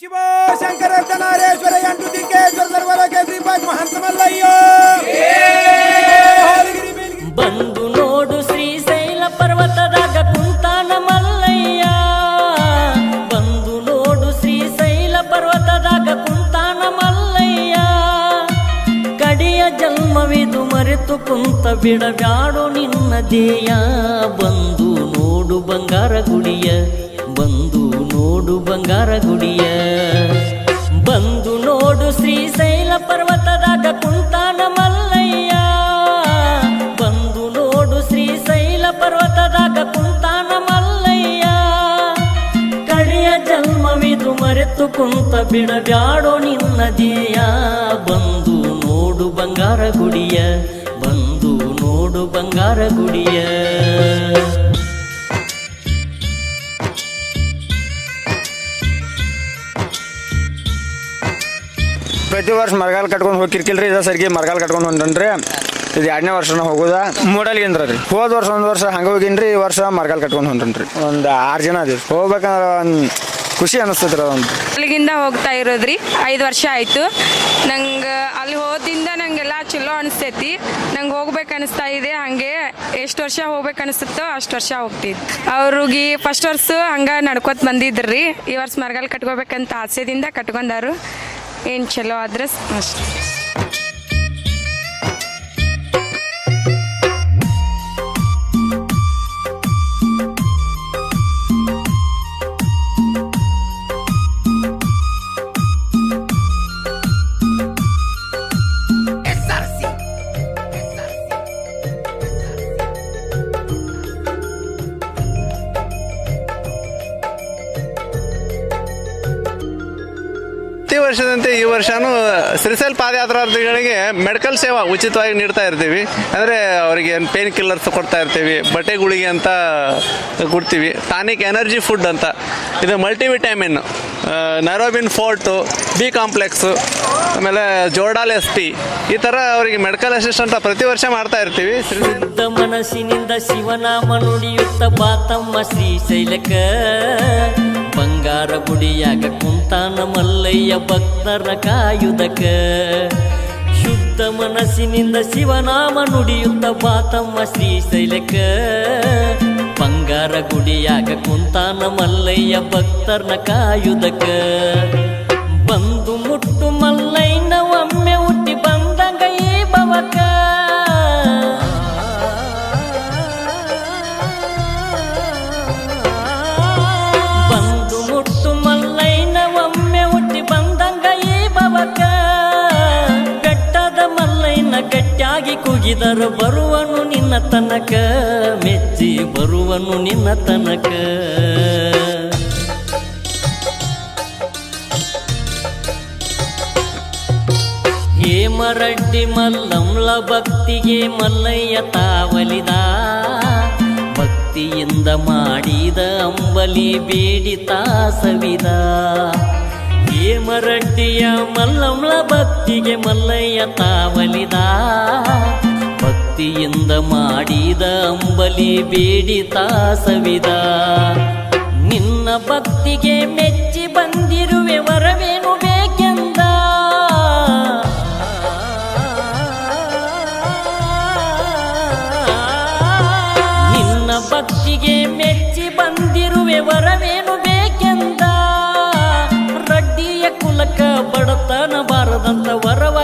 ಶಿವ ಶಂಕರ ನಾರೇಶ್ವರ ಎಂಟು ದಿಕ್ಕೇಶ್ವರ ಸರ್ವಲೋಕ ಶ್ರೀಪಾದ್ ಮಹಂತ ಮಲ್ಲಯ್ಯ! ಬಂದು ನೋಡು ಶ್ರೀಶೈಲ ಪರ್ವತದಾಗ ಕುಂತಾನ ಮಲ್ಲಯ್ಯ. ಬಂದು ನೋಡು ಶ್ರೀಶೈಲ ಪರ್ವತದಾಗ ಕುಂತಾನ ಮಲ್ಲಯ್ಯ. ಕಡೆಯ ಜನ್ಮವಿದು ಮರೆತು ಕುಂತ ಬಿಡಬ್ಯಾಡು ನಿನ್ನ ದೇಯ ಬಂದು ನೋಡು ಬಂಗಾರ ಗುಡಿಯ, ಬಂದು ನೋಡು ಬಂಗಾರ ಗುಡಿಯ. ಬಂದು ನೋಡು ಶ್ರೀಶೈಲ ಪರ್ವತದಾಗ ಕುಂತಾನ ಮಲ್ಲಯ್ಯ. ಬಂದು ನೋಡು ಶ್ರೀಶೈಲ ಪರ್ವತದಾಗ ಕುಂತಾನ ಮಲ್ಲಯ್ಯ. ಕಡೆಯ ಜನ್ಮವಿದು ಮರೆತು ಕುಂತ ಬಿಡಬ್ಯಾಡೋ ನಿನ್ನ ದೇಯ ಬಂದು ನೋಡು ಬಂಗಾರ ಗುಡಿಯ. ಬಂದು ನೋಡು ಬಂಗಾರ ಗುಡಿಯ. ಪ್ರತಿ ವರ್ಷ ಮರಗಾಲ್ ಕಟ್ಕೊಂಡು ಹೋಗಿರ್ಕಿಲ್ರಿ ಇದ ಸರ್ಗಿ ಮರಗಾಲ್ ಕಟ್ಕೊಂಡು ಹೊಂಟನ್ರಿ. ಇದು ಎರಡನೇ ವರ್ಷನ ಹೋಗುದ. ಮೂಡಲ್ಗಿಂದ್ರ ರೀ. ಹೋದ ವರ್ಷ ಒಂದು ವರ್ಷ ಹಂಗ ಹೋಗಿನ್ರಿ ಈ ವರ್ಷ ಮರಗಾಲ ಕಟ್ಕೊಂಡು ಹೊಂಟನ್ರಿ. ಒಂದು ಆರು ಜನ ಅದೀವಿ. ಹೋಗ್ಬೇಕಂದ್ರೆ ಒಂದು ಖುಷಿ ಅನಿಸ್ತದ್ರಿ ಒಂದು. ಅಲ್ಲಿಗಿಂದ ಹೋಗ್ತಾ ಇರೋದ್ರಿ ಐದು ವರ್ಷ ಆಯಿತು. ನಂಗೆ ಅಲ್ಲಿ ಹೋದಿಂದ ನಂಗೆಲ್ಲ ಚಲೋ ಅನಿಸ್ತೈತಿ. ನಂಗೆ ಹೋಗ್ಬೇಕು ಅನಿಸ್ತಾ ಇದೆ ಹಾಗೆ ಎಷ್ಟು ವರ್ಷ ಹೋಗ್ಬೇಕು ಅನಿಸುತ್ತೋ ಅಷ್ಟು ವರ್ಷ ಹೋಗ್ತಿತ್ತು ಅವ್ರಿಗೆ ಫಸ್ಟ್ ವರ್ಷ ಹಂಗೆ ನಡ್ಕೊತ ಬಂದಿದ್ರಿ. ಈ ವರ್ಷ ಮರಗಾಲ್ ಕಟ್ಕೋಬೇಕಂತ ಆಸೆದಿಂದ ಕಟ್ಕೊಂಡಾರು. ಏನು ಚಲೋ ಆದ್ರೆ ಅಷ್ಟೇ. ವರ್ಷದಂತೆ ಈ ವರ್ಷನೂ ಶ್ರೀಶೈಲ್ ಪಾದಯಾತ್ರಾರ್ಥಿಗಳಿಗೆ ಮೆಡಿಕಲ್ ಸೇವಾ ಉಚಿತವಾಗಿ ನೀಡ್ತಾ ಇರ್ತೀವಿ. ಅಂದರೆ ಅವರಿಗೆ ಪೇನ್ ಕಿಲ್ಲರ್ಸ್ ಕೊಡ್ತಾ ಇರ್ತೀವಿ, ಬಟ್ಟೆ ಗುಳಿಗೆ ಅಂತ ಕೊಡ್ತೀವಿ, ಟಾನಿಕ್ ಎನರ್ಜಿ ಫುಡ್ ಅಂತ. ಇದು multivitamin Neurobion forte, B complex, ಆಮೇಲೆ ಜೋರ್ಡಾಲ್ ಎಸ್ ಟಿ ಈ ಥರ ಅವರಿಗೆ ಮೆಡಿಕಲ್ ಅಸಿಸ್ಟೆಂಟ್ ಪ್ರತಿ ವರ್ಷ ಮಾಡ್ತಾ ಇರ್ತೀವಿ. ಮನಸ್ಸಿನಿಂದ ಶಿವನಾಮ ನುಡಿಯುತ್ತ ಬಾತಮ್ಮ ಶ್ರೀಶೈಲಕ ಬಂಗಾರ ಗುಡಿಯಾಗ ಕುಂತಾನ ಮಲ್ಲಯ್ಯ ಭಕ್ತರ ಕಾಯುದಕ. ಶುದ್ಧ ಮನಸ್ಸಿನಿಂದ ಶಿವನಾಮ ನುಡಿಯುತ್ತ ಶ್ರೀ ಶೈಲಕ. ಬಂಗಾರ ಗುಡಿಯಾಗ ಕುಂತಾನ ಮಲ್ಲಯ್ಯ ಭಕ್ತರ ಕಾಯುದಕ. ಬಂದು ಮುಟ್ಟು ಗಟ್ಟಿಯಾಗಿ ಕುಗಿದರು, ಬರುವನು ನಿನ್ನ ತನಕ. ಮೆಚ್ಚಿ ಬರುವನು ನಿನ್ನ ತನಕ. ಹೇಮರಡ್ಡಿ ಮಲ್ಲಂಲ ಭಕ್ತಿಗೆ ಮಲ್ಲಯ್ಯ ತಾವಲಿದ. ಭಕ್ತಿಯಿಂದ ಮಾಡಿದ ಅಂಬಲಿ ಬೇಡಿ ಸವಿದ ಹೇಮರಡ್ಡಿಯ ಮಲ್ಲಮ್ಮಳ ಭಕ್ತಿಗೆ ಮಲ್ಲಯ್ಯ ತಾವಲಿದ. ಭಕ್ತಿಯಿಂದ ಮಾಡಿದ ಅಂಬಲಿ ಬೇಡಿ ಸವಿದ ನಿನ್ನ ಭಕ್ತಿಗೆ ಮೆಚ್ಚಿ ಬಂದಿರುವೆ ವರವೇನು ಬೇಕೆಂದ? ನಿನ್ನ ಭಕ್ತಿಗೆ ಮೆಚ್ಚಿ ಬಂದಿರುವೆ ವರವೇನು